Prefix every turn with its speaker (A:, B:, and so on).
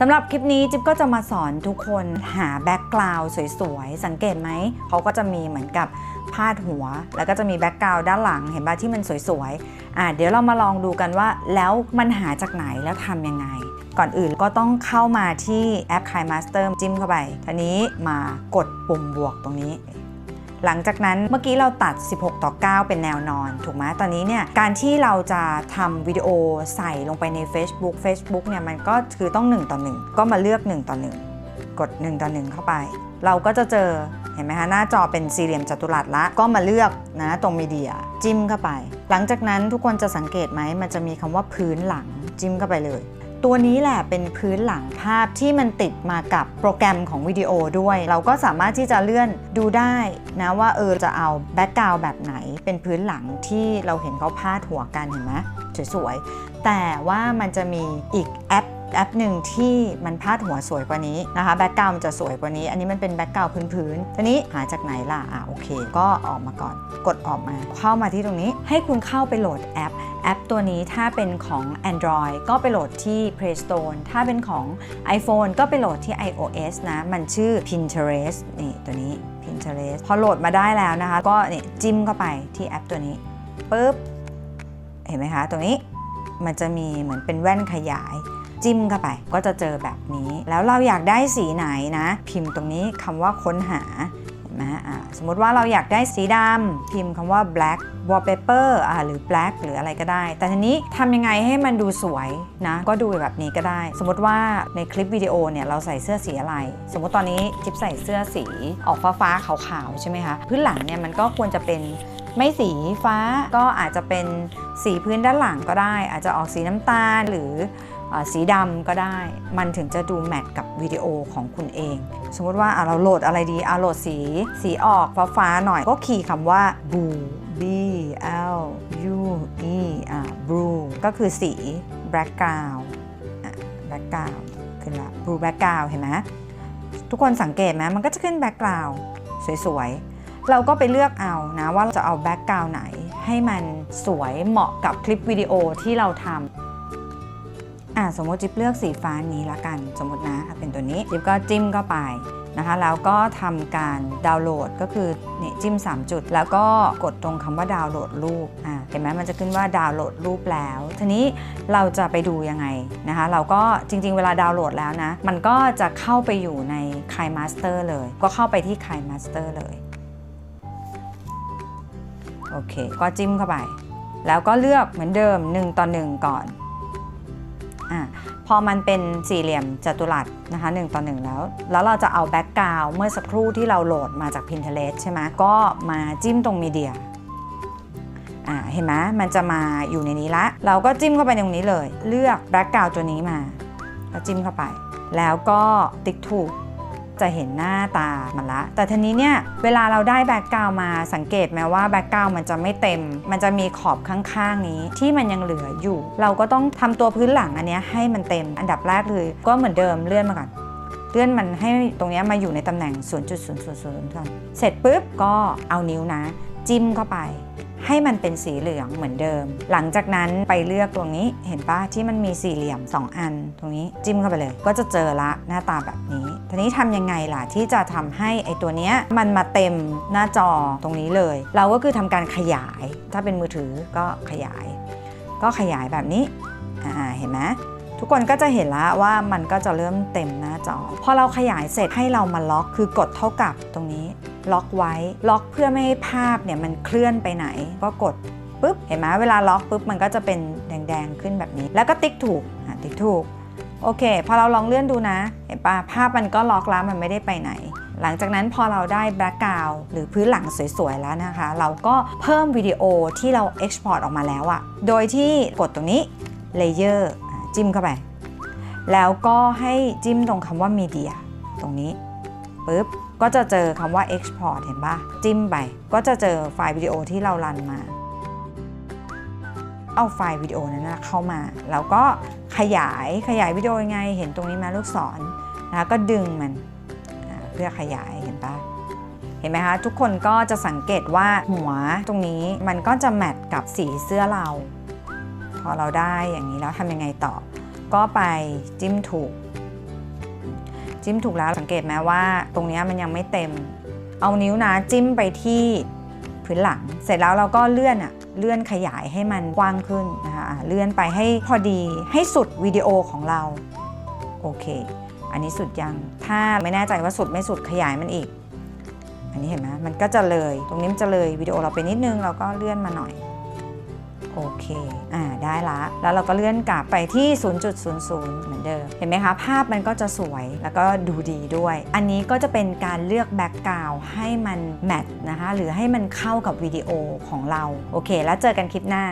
A: สำหรับคลิปนี้จิ๊บก็จะมาสอนทุกคนหาแบ็กกราวด์สวยๆ สังเกตไหม เขาก็จะมีเหมือนกับพาดหัว แล้วก็จะมีแบ็กกราวด์ด้านหลังเห็นป่ะที่มันสวยๆ อะเดี๋ยวเรามาลองดูกันว่าแล้วมันหาจากไหนแล้วทำยังไง ก่อนอื่นก็ต้องเข้ามาที่แอป Kai Master จิ้มเข้าไปทีนี้มากดปุ่มบวกตรงนี้ หลังจากนั้นเมื่อกี้เราตัด 16 ต่อ 9 เป็นแนวนอน ถูกไหมตอนนี้เนี่ยการที่เราจะทำวิดีโอใส่ลงไปใน Facebook Facebook เนี่ยมันก็คือต้อง 1 ต่อ 1 ก็มาเลือก 1 ต่อ 1 กด 1 ต่อ 1 เข้าไป เราก็จะเจอเห็นไหมคะหน้าจอเป็นสี่เหลี่ยมจัตุรัสละก็มาเลือกนะตรงมีเดียจิ้มเข้าไป หลังจากนั้นทุกคนจะสังเกตไหมมันจะมีคำว่าพื้นหลังจิ้มเข้าไปเลย ตัวนี้แหละเป็นพื้นหลังภาพที่มันติดมากับโปรแกรมของวิดีโอด้วย เราก็สามารถที่จะเลื่อนดูได้นะว่าเออจะเอาแบ็กกราวแบบไหน เป็นพื้นหลังที่เราเห็นเขาพาดหัวกันเห็นไหมสวยๆแต่ว่ามันจะมีอีกแอป แอปหนึ่งที่มันพาดหัวสวยกว่านี้นะคะแบ็กกราวมันจะสวยกว่านี้ อันนี้มันเป็นแบ็กกราวพื้นๆทีนี้หาจากไหนล่ะอะโอเค ก็ออกมาก่อนกดออกมาเข้ามาที่ตรงนี้ ให้คุณเข้าไปโหลดแอปแอปตัวนี้ถ้าเป็นของ Android ก็ไปโหลดที่ Play Store ถ้าเป็นของ iPhone ก็ไปโหลดที่ iOS นะ มันชื่อ Pinterest นี่ตัวนี้ Pinterest พอโหลดมาได้แล้วนะคะ ก็เนี่ยจิ้มเข้าไปที่แอปตัวนี้ปุ๊บ เห็นไหมคะ ตรงนี้มันจะมีเหมือนเป็นแว่นขยาย จิ้มเข้าไป ก็จะเจอแบบนี้ แล้วเราอยากได้สีไหนนะ พิมพ์ตรงนี้คำว่าค้นหาเห็นไหมอ่าสมมติว่าเราอยากได้สีดำพิมพ์คำว่า black wallpaper อ่าหรือ black หรืออะไรก็ได้ แต่ทีนี้ทำยังไงให้มันดูสวยนะ ก็ดูแบบนี้ก็ได้ สมมติว่าในคลิปวิดีโอเนี่ยเราใส่เสื้อสีอะไร สมมติตอนนี้จิ๊บใส่เสื้อสีออกฟ้าฟ้าๆขาวๆใช่ไหมคะพื้นหลังเนี่ยมันก็ควรจะเป็นไม่สีฟ้าก็อาจจะเป็นสีพื้นด้านหลังก็ได้ อาจจะออกสีน้ำตาลหรือ สีดำก็ได้ มันถึงจะดูแมทกับวิดีโอของคุณเอง สมมติว่าเราโหลดอะไรดีเอะโหลดสี สีออกฟ้าๆหน่อย ก็คีย์คำว่า blue b l u e อะ blue ก็คือสี background อะ background ขึ้นละ blue background เห็นไหมทุกคนสังเกตไหมมันก็จะขึ้น background สวยๆ เราก็ไปเลือกเอานะว่าเราจะเอา background ไหน ให้มันสวยเหมาะกับคลิปวิดีโอที่เราทำ อะสมมติจิ๊บเลือกสีฟ้านี้ละกัน สมมตินะอะเป็นตัวนี้จิ๊บก็จิ้มเข้าไปนะคะแล้วก็ทำการดาวน์โหลดก็คือนี่จิ้ม 3 จุด แล้วก็กดตรงคำว่าดาวน์โหลดรูปอะเห็นไหมมันจะขึ้นว่าดาวน์โหลดรูปแล้ว ทีนี้เราจะไปดูยังไงนะคะเราก็จริง ๆ เวลาดาวน์โหลดแล้วนะ มันก็จะเข้าไปอยู่ใน Kai Master เลย ก็เข้าไปที่ Kai Master เลยโอเค ก็จิ้มเข้าไป แล้วก็เลือกเหมือนเดิม 1 ต่อ 1 ก่อน อะพอมันเป็นสี่เหลี่ยมจัตุรัสนะคะ1ต่อ 1 แล้ว แล้วเราจะเอาแบ็กกราวเมื่อสักครู่ที่เราโหลดมาจาก Pinterest ใช่ไหมก็มาจิ้มตรงมีเดียอ่าเห็นไหมมันจะมาอยู่ในนี้ละ เราก็จิ้มเข้าไปตรงนี้เลย เลือกแบ็กกราวตัวนี้มาแล้วจิ้มเข้าไป แล้วก็ติ๊กถูก จะเห็นหน้าตามันละ แต่ทีนี้เนี่ยเวลาเราได้แบ็กกราวมาสังเกตไหมว่าแบ็กกราวมันจะไม่เต็ม มันจะมีขอบข้างๆนี้ที่มันยังเหลืออยู่ เราก็ต้องทำตัวพื้นหลังอันนี้ให้มันเต็ม อันดับแรกเลยก็เหมือนเดิมเลื่อนมาก่อนเลื่อนมันให้ตรงนี้มาอยู่ในตำแหน่ง 0.000ก่อนเสร็จปุ๊บก็เอานิ้วนะ จิ้มเข้าไป ให้มันเป็นสีเหลืองเหมือนเดิม หลังจากนั้นไปเลือกตรงนี้เห็นปะที่มันมีสี่เหลี่ยม 2 อัน ตรงนี้จิ้มเข้าไปเลย ก็จะเจอละหน้าตาแบบนี้ทีนี้ทำยังไงล่ะที่จะทำให้ไอตัวเนี้ยมันมาเต็มหน้าจอตรงนี้เลย เราก็คือทำการขยาย ถ้าเป็นมือถือก็ขยาย ก็ขยายแบบนี้อ่าเห็นไหมทุกคนก็จะเห็นแล้วว่ามันก็จะเริ่มเต็มหน้าจอ พอเราขยายเสร็จให้เรามาล็อกคือกดเท่ากับตรงนี้ ล็อกไว้ ล็อกเพื่อไม่ให้ภาพเนี่ยมันเคลื่อนไปไหน ก็กดปุ๊บ เห็นไหมเวลาล็อกปุ๊บมันก็จะเป็นแดงๆขึ้นแบบนี้ แล้วก็ติ๊กถูกอะติ๊กถูก โอเค พอเราลองเลื่อนดูนะ เห็นปะภาพมันก็ล็อกแล้วมันไม่ได้ไปไหน หลังจากนั้นพอเราได้แบ็กกราวหรือพื้นหลังสวยๆแล้วนะคะ เราก็เพิ่มวิดีโอที่เรา Export ออกมาแล้วอะโดยที่กดตรงนี้ Layer อะจิ้มเข้าไป แล้วก็ให้จิ้มตรงคำว่า Media ตรงนี้ ปุ๊บ ก็จะเจอคำว่า export เห็นปะจิ้มไป ก็จะเจอไฟล์วิดีโอที่เรารันมา เอาไฟล์วิดีโอนั้นนะเข้ามา แล้วก็ขยายขยายวิดีโอยังไง เห็นตรงนี้ไหมลูกศรนะก็ดึงมันเพื่อขยายเห็นปะเห็นไหมคะ ทุกคนก็จะสังเกตว่าหัวตรงนี้มันก็จะแมทกับสีเสื้อเรา พอเราได้อย่างนี้แล้วทำยังไงต่อ ก็ไปจิ้มถูก จิ้มถูกแล้วสังเกตไหมว่า ตรงนี้มันยังไม่เต็ม เอานิ้วนะจิ้มไปที่พื้นหลัง เสร็จแล้วเราก็เลื่อนอะเลื่อนขยายให้มันกว้างขึ้นนะคะเลื่อนไปให้พอดีให้สุดวิดีโอของเรา โอเค อันนี้สุดยัง ถ้าไม่แน่ใจว่าสุดไม่สุดขยายมันอีก อันนี้เห็นไหมมันก็จะเลย ตรงนี้มันจะเลยวิดีโอเราไปนิดนึงเราก็เลื่อนมาหน่อย โอเค อ่า ได้ละ แล้วเราก็เลื่อนกลับไปที่ 0.00 เหมือนเดิม เห็นไหมคะ ภาพมันก็จะสวยแล้วก็ดูดีด้วย อันนี้ก็จะเป็นการเลือกแบ็กกราวให้มันแมทนะคะ หรือให้มันเข้ากับวิดีโอของเรา โอเค แล้วเจอกันคลิปหน้า